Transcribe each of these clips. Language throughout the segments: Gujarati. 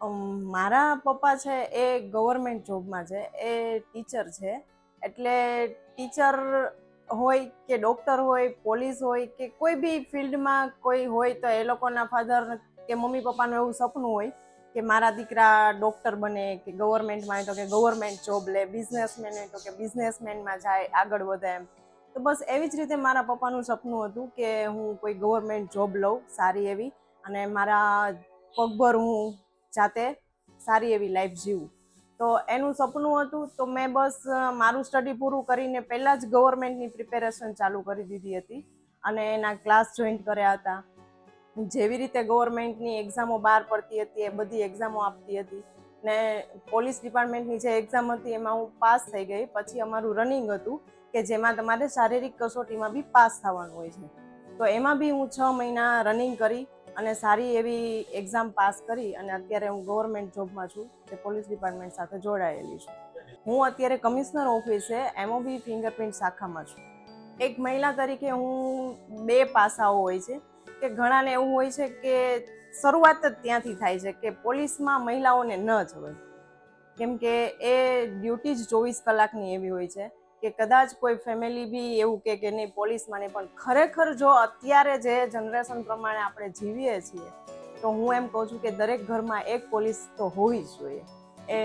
મારા પપ્પા છે એ ગવર્મેન્ટ જોબમાં છે, એ ટીચર છે. એટલે ટીચર હોય કે ડૉક્ટર હોય પોલીસ હોય કે કોઈ બી ફિલ્ડમાં કોઈ હોય તો એ લોકોના ફાધર કે મમ્મી પપ્પાનું એવું સપનું હોય કે મારા દીકરા ડૉક્ટર બને, કે ગવર્મેન્ટમાં હોય તો કે ગવર્મેન્ટ જોબ લે બિઝનેસમેન હોય તો કે બિઝનેસમેનમાં જાય, આગળ વધે એમ. તો બસ એવી જ રીતે મારા પપ્પાનું સપનું હતું કે હું કોઈ ગવર્મેન્ટ જોબ લઉં, સારી એવી. અને મારા પગભર હું જાતે સારી એવી લાઈફ જીવું. તો એનું સપનું હતું તો મેં બસ મારું સ્ટડી પૂરું કરીને પહેલાં જ ગવર્મેન્ટની પ્રિપેરેશન ચાલુ કરી દીધી હતી અને એના ક્લાસ જોઈન્ટ કર્યા હતા. જેવી રીતે ગવર્મેન્ટની એક્ઝામો બહાર પડતી હતી, એ બધી એક્ઝામો આપતી હતી. ને પોલીસ ડિપાર્ટમેન્ટની જે એક્ઝામ હતી એમાં હું પાસ થઈ ગઈ. પછી અમારું રનિંગ હતું કે જેમાં તમારે શારીરિક કસોટીમાં બી પાસ થવાનું હોય છે. તો એમાં બી હું છ મહિના રનિંગ કરી અને સારી એવી એક્ઝામ પાસ કરી અને અત્યારે હું ગવર્મેન્ટ જોબમાં છું તે પોલીસ ડિપાર્ટમેન્ટ સાથે જોડાયેલી છું. હું અત્યારે કમિશનર ઓફિસે એમઓબી ફિંગરપ્રિન્ટ શાખામાં છું. એક મહિલા તરીકે હું બે પાસાઓ હોય છે કે ઘણાને એવું હોય છે કે શરૂઆત જ ત્યાંથી થાય છે કે પોલીસમાં મહિલાઓને ન જવાય. કેમ કે એ ડ્યુટી જ ચોવીસ કલાકની એવી હોય છે કે કદાચ કોઈ ફેમિલી બી એવું કે કે નહીં, પોલીસમાં નહીં, પણ ખરેખર જો અત્યારે જે જનરેશન પ્રમાણે આપણે જીવીએ છીએ, તો હું એમ કહું છું કે દરેક ઘરમાં એક પોલીસ તો હોવી જ જોઈએ. એ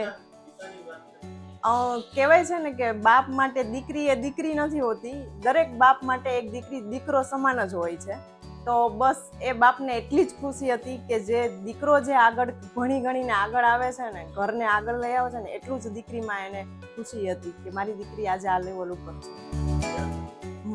કહેવાય છે ને કે બાપ માટે દીકરી એ દીકરી નથી હોતી, દરેક બાપ માટે એક દીકરી, દીકરો સમાન જ હોય છે. તો બસ એ બાપને એટલી જ ખુશી હતી કે જે દીકરો જે આગળ ભણી ગણીને આગળ આવે છે ને, ઘરને આગળ લઈ આવે છે ને, એટલું જ દીકરીમાં એને ખુશી હતી કે મારી દીકરી આજે આ લેવલ ઉપર છે.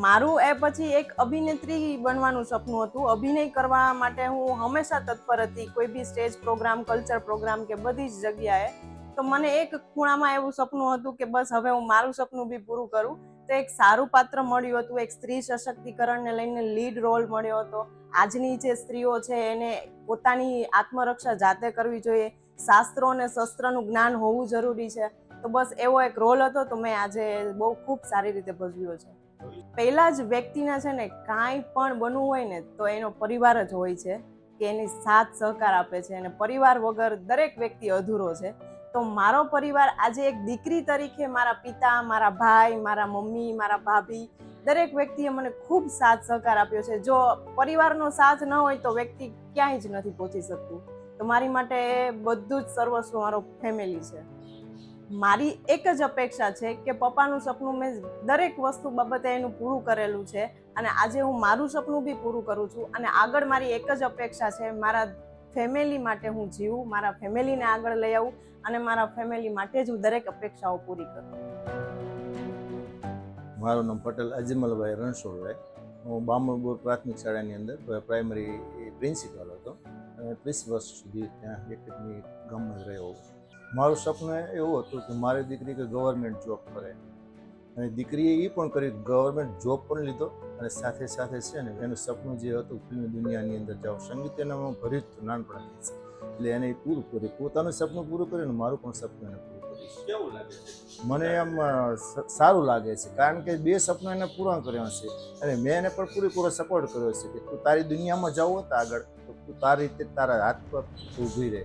મારું એ પછી એક અભિનેત્રી બનવાનું સપનું હતું. અભિનય કરવા માટે હું હંમેશા તત્પર હતી. કોઈ બી સ્ટેજ પ્રોગ્રામ, કલ્ચર પ્રોગ્રામ કે બધી જ જગ્યાએ. તો મને એક ખૂણામાં એવું સપનું હતું કે બસ હવે હું મારું સપનું બી પૂરું કરું. તો એક સારું પાત્ર મળ્યું હતું. એક સ્ત્રી સશક્તિકરણને લઈને લીડ રોલ મળ્યો હતો. આજની જે સ્ત્રીઓ છે, એને પોતાની આત્મરક્ષા જાતે કરવી જોઈએ. શાસ્ત્રો અને શસ્ત્રનું જ્ઞાન હોવું જરૂરી છે. તો બસ એવો એક રોલ હતો, તો મેં આજે બહુ ખૂબ સારી રીતે ભજવ્યો છે. પહેલા જ વ્યક્તિના છે ને, કાંઈ પણ બનવું હોય ને, તો એનો પરિવાર જ હોય છે, કે એની સાથ સહકાર આપે છે. અને પરિવાર વગર દરેક વ્યક્તિ અધૂરો છે. તો મારો પરિવાર આજે એક દીકરી તરીકે મારા પિતા, મારા ભાઈ, મારા મમ્મી, મારા ભાભી દરેક વ્યક્તિએ મને ખૂબ સાથ સહકાર આપ્યો છે. જો પરિવારનો સાથ ન હોય તો વ્યક્તિ ક્યાંય જ નથી પહોંચી શકતું. તો મારી માટે બધું જ સર્વસ્વ મારો ફેમિલી છે. મારી એક જ અપેક્ષા છે કે પપ્પાનું સપનું મેં દરેક વસ્તુ બાબતે એનું પૂરું કરેલું છે અને આજે હું મારું સપનું બી પૂરું કરું છું અને આગળ મારી એક જ અપેક્ષા છે, મારા ફેમિલી માટે હું જીવું, મારા ફેમિલીને આગળ લઈ આવું અને મારા ફેમિલી માટે જ હું દરેક અપેક્ષાઓ પૂરી કરું. મારું નામ પટેલ અજમલભાઈ રણછોડભાઈ. હું બામણપુર પ્રાથમિક શાળાની અંદર પ્રાઇમરી પ્રિન્સિપાલ હતો. અને ત્રીસ વર્ષ સુધી ત્યાં એકની ગામમાં જ રહ્યો મારું સપનું એવું હતું કે મારી દીકરી કે ગવર્મેન્ટ જોબ કરે. અને દીકરીએ એ પણ કરી ગવર્મેન્ટ જોબ પણ લીધો અને સાથે સાથે છે ને એનું સપનું જે હતું ફિલ્મ દુનિયાની અંદર જાઓ સંગીત એનામાં ભર્યું જ હતું નાનપણથી એટલે એને એ પૂરું કર્યું. પોતાનું સપનું પૂરું કર્યું ને મારું પણ સપનું એને પૂરું કર્યું કેવું લાગે મને એમ સારું લાગે છે કારણ કે બે સપનું એને પૂરા કર્યા છે. અને મેં એને પણ પૂરેપૂરો સપોર્ટ કર્યો છે કે તું તારી દુનિયામાં જવું હતા આગળ. તો તારી રીતે તારા હાથ પર ઊભી રહે.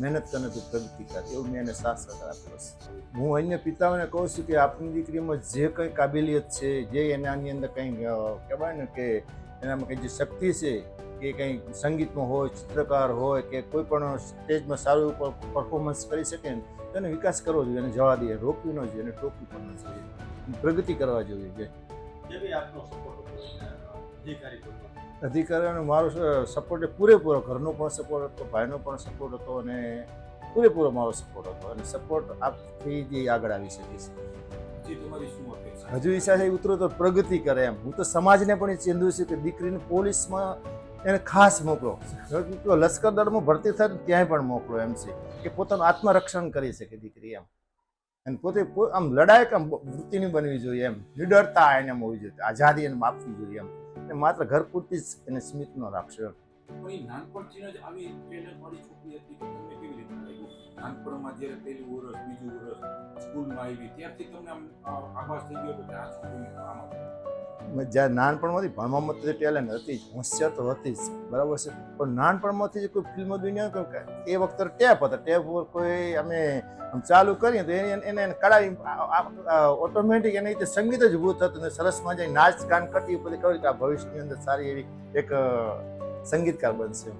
મહેનત કરીને તું પ્રગતિ કર. એવું મેં એને સહકાર આપ્યો છે. હું અન્ય પિતાઓને કહું છું કે આપની દીકરીમાં જે કંઈ કાબિલિયત છે, જે એનાની અંદર કંઈ કહેવાય ને કે એનામાં કંઈ જે શક્તિ છે, કે કંઈ સંગીતમાં હોય, ચિત્રકાર હોય, કે કોઈ પણ સ્ટેજમાં સારું એવું પરફોર્મન્સ કરી શકે ને તેને વિકાસ કરવો જોઈએ, એને જવા દઈએ. રોકવી ન જોઈએ અને ટોકવી પણ ન જોઈએ. પ્રગતિ કરવા જોઈએ. જે આપનો સપોર્ટ અધિકારીઓનો મારો સપોર્ટ પૂરેપૂરો ઘરનો પણ સપોર્ટ હતો ભાઈનો પણ સપોર્ટ હતો અને પૂરેપૂરો મારો સપોર્ટ હતો અને સપોર્ટ આપથી જે આગળ આવી શકીશ હજી ઈચ્છા છે? ઉતરો તો પ્રગતિ કરે એમ. હું તો સમાજને પણ એ ચેંદું છું કે દીકરીને પોલીસમાં એને ખાસ મોકલો. લશ્કર દળમાં ભરતી થાય ત્યાંય પણ મોકલો એમ છે કે પોતાનું આત્મરક્ષણ કરી શકે દીકરી એમ. અને પોતે આમ લડાયક આમ વૃત્તિની બનવી જોઈએ એમ. નિડરતા એને હોવી જોઈએ આઝાદી એને માપવી જોઈએ એમ. એ માત્ર ઘર પૂરતી જ એને સીમિત ન રાખશો નાનપણથી જ આવી ટેલેન્ટ હતી કેવી રીતે લાગ્યું? નાનપણમાં જ્યારે પહેલું વર્ષ બીજું વર્ષ સ્કૂલમાં આવી, ત્યારથી તમને આમ આભાસ થઈ ગયો જ્યારે નાનપણમાંથી ભણવામાં તો ટેલેન્ટ હતી જ, હોશિયાર તો હતી જ, બરાબર છે? પણ નાનપણમાંથી જે કોઈ ફિલ્મ દુનિયા એ વખતે ટેપ હતા, ટેપ ઉપર કોઈ અમે ચાલુ કરીએ તો એને એને કળાવી ઓટોમેટિક એને રીતે સંગીત જ ઉભું થતું અને સરસ મજા નાચ ગાન કરતી પછી કહ્યું કે આ ભવિષ્યની અંદર સારી એવી એક સંગીતકાર બનશે.